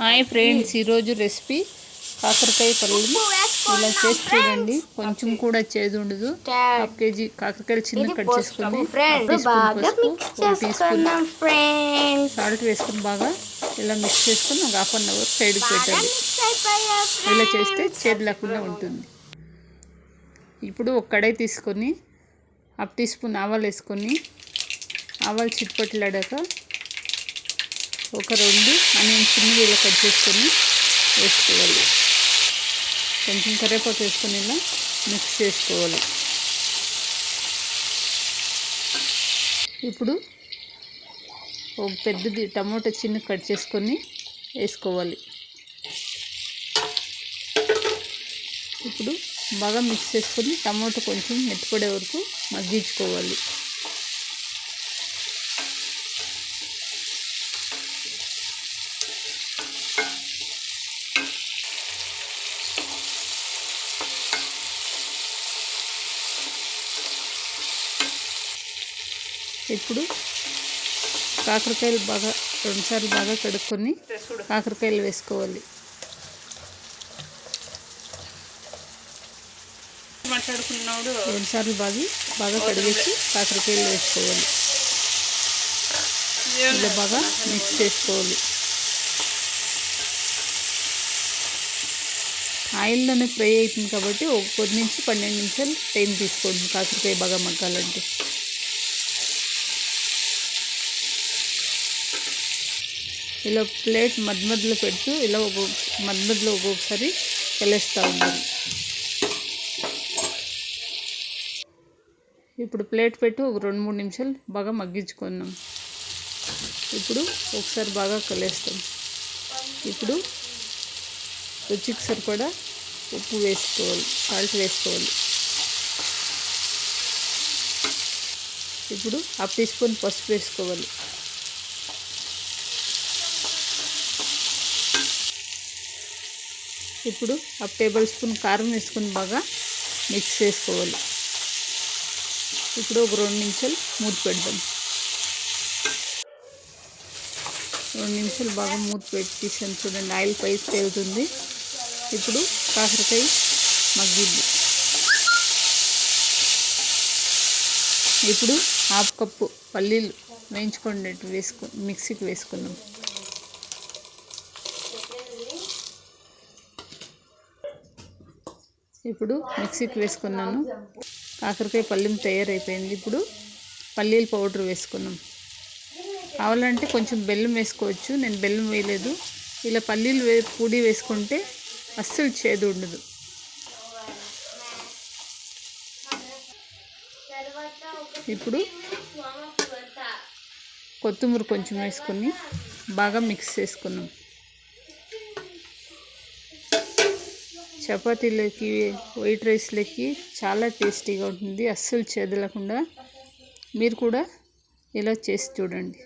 Hi friends ఈరోజు recipe కాకరకాయ పళ్ళు. ఇలా చేసి చూడండి. కొంచెం కూడా చేదు ఉండదు. హాఫ్ కేజీ కాకరకాయలు చిన్న కట్ చేసుకొని సాల్ట్ వేసుకొని బాగా ఇలా మిక్స్ చేసుకొని ఒక హాఫ్ అన్ అవర్ సైడ్కి పెట్టాలి. ఇలా చేస్తే చేదు లేకుండా ఉంటుంది. ఇప్పుడు ఒక కడాయి తీసుకొని హాఫ్ టీ స్పూన్ ఆవాలు వేసుకొని ఆవాలు చిట్టుపట్లాడాక ఒక రెండు ఆనియన్ చిన్నవి ఇలా కట్ చేసుకొని వేసుకోవాలి. కొంచెం కరివేపాకు వేసుకొని ఇలా మిక్స్ చేసుకోవాలి. ఇప్పుడు ఒక పెద్దది టమోటా చిన్న కట్ చేసుకొని వేసుకోవాలి. ఇప్పుడు బాగా మిక్స్ చేసుకొని టమాటో కొంచెం మెత్తపడే వరకు మగ్గించుకోవాలి. ఇప్పుడు కాకరకాయలు బాగా రెండుసార్లు బాగా కడుక్కొని కాకరకాయలు వేసుకోవాలి. మాట్లాడుకున్నాడు రెండుసార్లు బాగా బాగా కడిగేసి కాకరకాయలు వేసుకోవాలి. ఇలా బాగా మిక్స్ చేసుకోవాలి. ఆయిల్లోనే ఫ్రై అవుతుంది కాబట్టి ఒక పది నుంచి పన్నెండు నిమిషాలు టైం తీసుకోండి. కాకరకాయ బాగా మగ్గాలంటే. ఇలా ప్లేట్ మధ్య మధ్యలో పెడుతూ ఇలా ఒక మధ్య మధ్యలో ఒక్కొక్కసారి కలిస్తూ ఉండాలి. ఇప్పుడు ప్లేట్ పెట్టి ఒక రెండు మూడు నిమిషాలు బాగా మగ్గించుకున్నాం. ఇప్పుడు ఒకసారి బాగా కలిస్తాం. ఇప్పుడు రుచికి సరిపడా ఉప్పు వేసుకోవాలి సాల్ట్ వేసుకోవాలి. ఇప్పుడు హాఫ్ టీ స్పూన్ పసుపు వేసుకోవాలి. ఇప్పుడు హాఫ్ టేబుల్ స్పూన్ కారం వేసుకొని బాగా మిక్స్ చేసుకోవాలి. ఇప్పుడు ఒక రెండు నిమిషాలు మూత పెడదాం. రెండు నిమిషాలు బాగా మూత పెట్టి చూడండి ఆయిల్ పైకి తేలుతుంది. ఇప్పుడు కాకరకాయ మగ్గిద్ది. ఇప్పుడు హాఫ్ కప్పు పల్లీలు వేయించుకోండి వేసుకు మిక్సీకి వేసుకున్నాం ఇప్పుడు మిక్సీకి వేసుకున్నాను. కాకరకాయ పల్లీం తయారైపోయింది. ఇప్పుడు పల్లీల పౌడర్ వేసుకున్నాం. కావాలంటే కొంచెం బెల్లం వేసుకోవచ్చు. నేను బెల్లం వేయలేదు. ఇలా పల్లీలు వే పొడి వేసుకుంటే అస్సలు చేదు ఉండదు. ఇప్పుడు కొత్తిమీర కొంచెం వేసుకొని బాగా మిక్స్ చేసుకున్నాం. చపాతీలకి వైట్ రైస్లకి చాలా టేస్టీగా ఉంటుంది. అస్సలు చేదలకుండా మీరు కూడా ఇలా చేసి చూడండి.